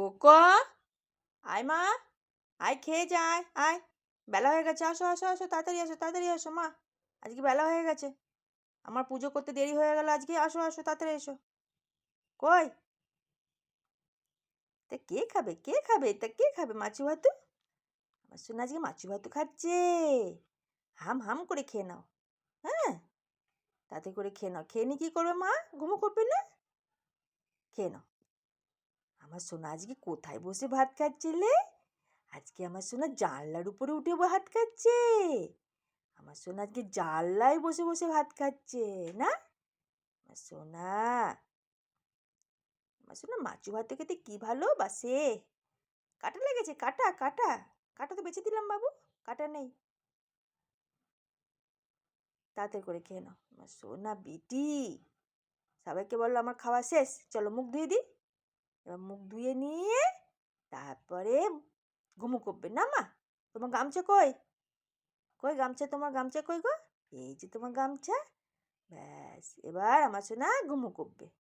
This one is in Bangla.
পোকো আয় মা, আয় খেয়ে যা, আয় বেলা হয়ে গেছে, আসো আসো আসো, তাড়াতাড়ি আসো তাড়াতাড়ি আসো, মা। আজকে বেলা হয়ে গেছে। আমার পুজো করতে দেরি হয়ে গেল আজকে, আসো আসো, তাড়াতাড়ি এসো। কই? তা কে খাবে কে খাবে? তা কে খাবে, মাছু ভাতু? আমার শোনা আজকে মাছু ভাতু খাচ্ছে। হাম হাম করে খেয়ে নাও। হ্যাঁ? তাতে করে খেয়ে নাও। খেয়ে নিয়ে কী করবে মা? ঘুমো করবে না? খেয়ে নাও। আমার সোনা আজকে কোথায় বসে ভাত খাচ্ছিলে? আজকে আমার সোনা জানলার উপরে উঠে ভাত খাচ্ছে। আমার সোনা আজকে জানলায় বসে বসে ভাত খাচ্ছে, না? আমার সোনা আমার সোনা মাছু ভাত খেতে কি ভালোবাসে কাটা লেগেছে, কাটা কাটা। কাটা তো বেঁচে দিলাম বাবু, কাটা নেই। তাড়াতাড়ি করে খেয়ে নাও। আমার সোনা বেটি, সবাইকে বলল আমার খাওয়া শেষ। চলো মুখ ধুয়ে দিই। এবার মুখ ধুয়ে নিয়ে তারপরে ঘুমু করবে। না মা, তোমার গামছা কই? কই গামছা? তোমার গামছা কই গো? এই যে তোমার গামছা, ব্যাস, এবার আমার সোনা ঘুমু করবে।